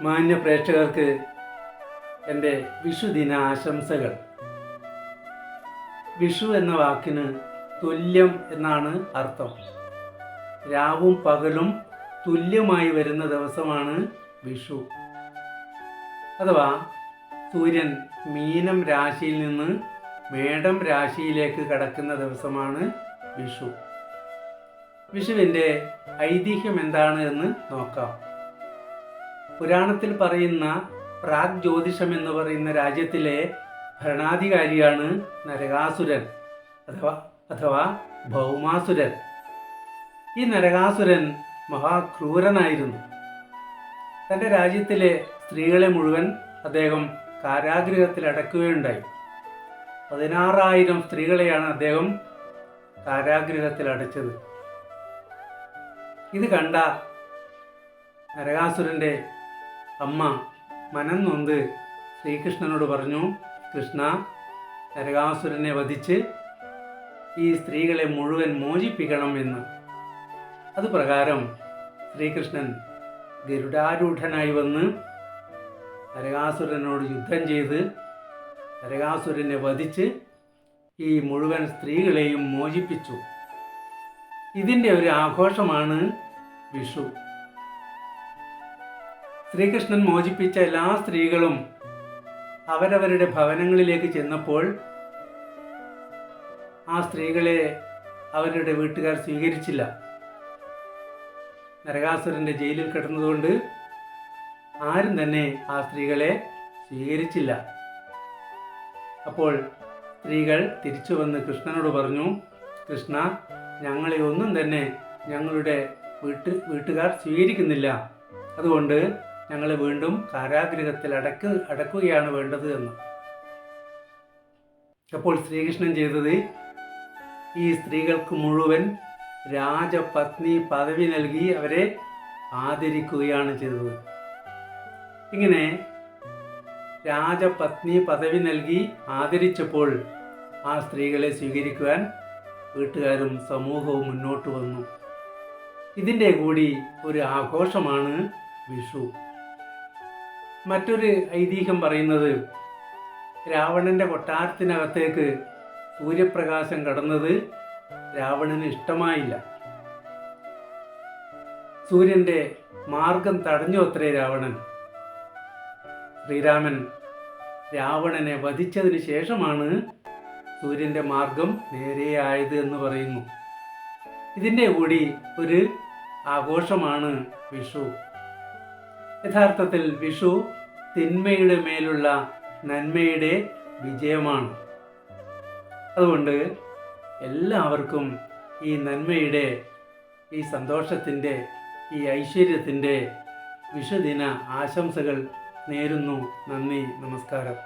മാന്യ പ്രേക്ഷകർക്ക് എന്റെ വിഷുദിന ആശംസകൾ വിഷു എന്ന വാക്കിന് തുല്യം എന്നാണ് അർത്ഥം. രാവും പകലും തുല്യമായി വരുന്ന ദിവസമാണ് വിഷു. അഥവാ സൂര്യൻ മീനം രാശിയിൽ നിന്ന് മേടം രാശിയിലേക്ക് കടക്കുന്ന ദിവസമാണ് വിഷു. വിഷുവിന്റെ ഐതിഹ്യം എന്താണ് എന്ന് നോക്കാം. പുരാണത്തിൽ പറയുന്ന പ്രാഗ് ജ്യോതിഷം എന്ന് പറയുന്ന രാജ്യത്തിലെ ഭരണാധികാരിയാണ് നരകാസുരൻ അഥവാ അഥവാ ഭൗമാസുരൻ. ഈ നരകാസുരൻ മഹാക്രൂരനായിരുന്നു. തന്റെ രാജ്യത്തിലെ സ്ത്രീകളെ മുഴുവൻ അദ്ദേഹം കാരാഗ്രഹത്തിൽ അടക്കുകയുണ്ടായി. പതിനാറായിരം സ്ത്രീകളെയാണ് അദ്ദേഹം കാരാഗ്രഹത്തിൽ അടച്ചത്. ഇത് കണ്ട നരകാസുരന്റെ അമ്മ മനം നൊന്ത് ശ്രീകൃഷ്ണനോട് പറഞ്ഞു കൃഷ്ണ നരകാസുരനെ വധിച്ച് ഈ സ്ത്രീകളെ മുഴുവൻ മോചിപ്പിക്കണം എന്ന്. അതുപ്രകാരം ശ്രീകൃഷ്ണൻ ഗരുഡാരൂഢനായി വന്ന് നരകാസുരനോട് യുദ്ധം ചെയ്ത് നരകാസുരനെ വധിച്ച് ഈ മുഴുവൻ സ്ത്രീകളെയും മോചിപ്പിച്ചു. ഇതിന്റെ ഒരു ആഘോഷമാണ് വിഷു. ശ്രീകൃഷ്ണൻ മോചിപ്പിച്ച എല്ലാ സ്ത്രീകളും അവരവരുടെ ഭവനങ്ങളിലേക്ക് ചെന്നപ്പോൾ ആ സ്ത്രീകളെ അവരുടെ വീട്ടുകാർ സ്വീകരിച്ചില്ല. നരകാസുരന്റെ ജയിലിൽ കിടന്നതുകൊണ്ട് ആരും തന്നെ ആ സ്ത്രീകളെ സ്വീകരിച്ചില്ല. അപ്പോൾ സ്ത്രീകൾ തിരിച്ചു വന്ന് കൃഷ്ണനോട് പറഞ്ഞു കൃഷ്ണ ഞങ്ങളെ ഒന്നും തന്നെ ഞങ്ങളുടെ വീട്ട് വീട്ടുകാർ സ്വീകരിക്കുന്നില്ല. അതുകൊണ്ട് ഞങ്ങളെ വീണ്ടും കാരാഗ്രഹത്തിൽ അടക്ക് അടക്കുകയാണ് വേണ്ടത് എന്ന്. അപ്പോൾ ശ്രീകൃഷ്ണൻ ചെയ്തത് ഈ സ്ത്രീകൾക്ക് മുഴുവൻ രാജപത്നി പദവി നൽകി അവരെ ആദരിക്കുകയാണ് ചെയ്തത്. ഇങ്ങനെ രാജപത്നി പദവി നൽകി ആദരിച്ചപ്പോൾ ആ സ്ത്രീകളെ സ്വീകരിക്കുവാൻ വീട്ടുകാരും സമൂഹവും മുന്നോട്ട് വന്നു. ഇതിന്റെ കൂടി ഒരു ആഘോഷമാണ് വിഷു. മറ്റൊരു ഐതിഹ്യം പറയുന്നത് രാവണന്റെ കൊട്ടാരത്തിനകത്തേക്ക് സൂര്യപ്രകാശം കടന്നത് രാവണന് ഇഷ്ടമായില്ല. സൂര്യന്റെ മാർഗം തടഞ്ഞു അത്രേ രാവണൻ. ശ്രീരാമൻ രാവണനെ വധിച്ചതിന് ശേഷമാണ് സൂര്യന്റെ മാർഗം നേരെയായത് എന്ന് പറയുന്നു. ഇതിന്റെ കൂടി ഒരു ആഘോഷമാണ് വിഷു. യഥാർത്ഥത്തിൽ വിഷു തിന്മയുടെ മേലുള്ള നന്മയുടെ വിജയമാണ്. അതുകൊണ്ട് എല്ലാവർക്കും ഈ നന്മയുടെ ഈ സന്തോഷത്തിന്റെ ഈ ഐശ്വര്യത്തിന്റെ വിഷുദിന ആശംസകൾ നേരുന്നു. നന്ദി നമസ്കാരം.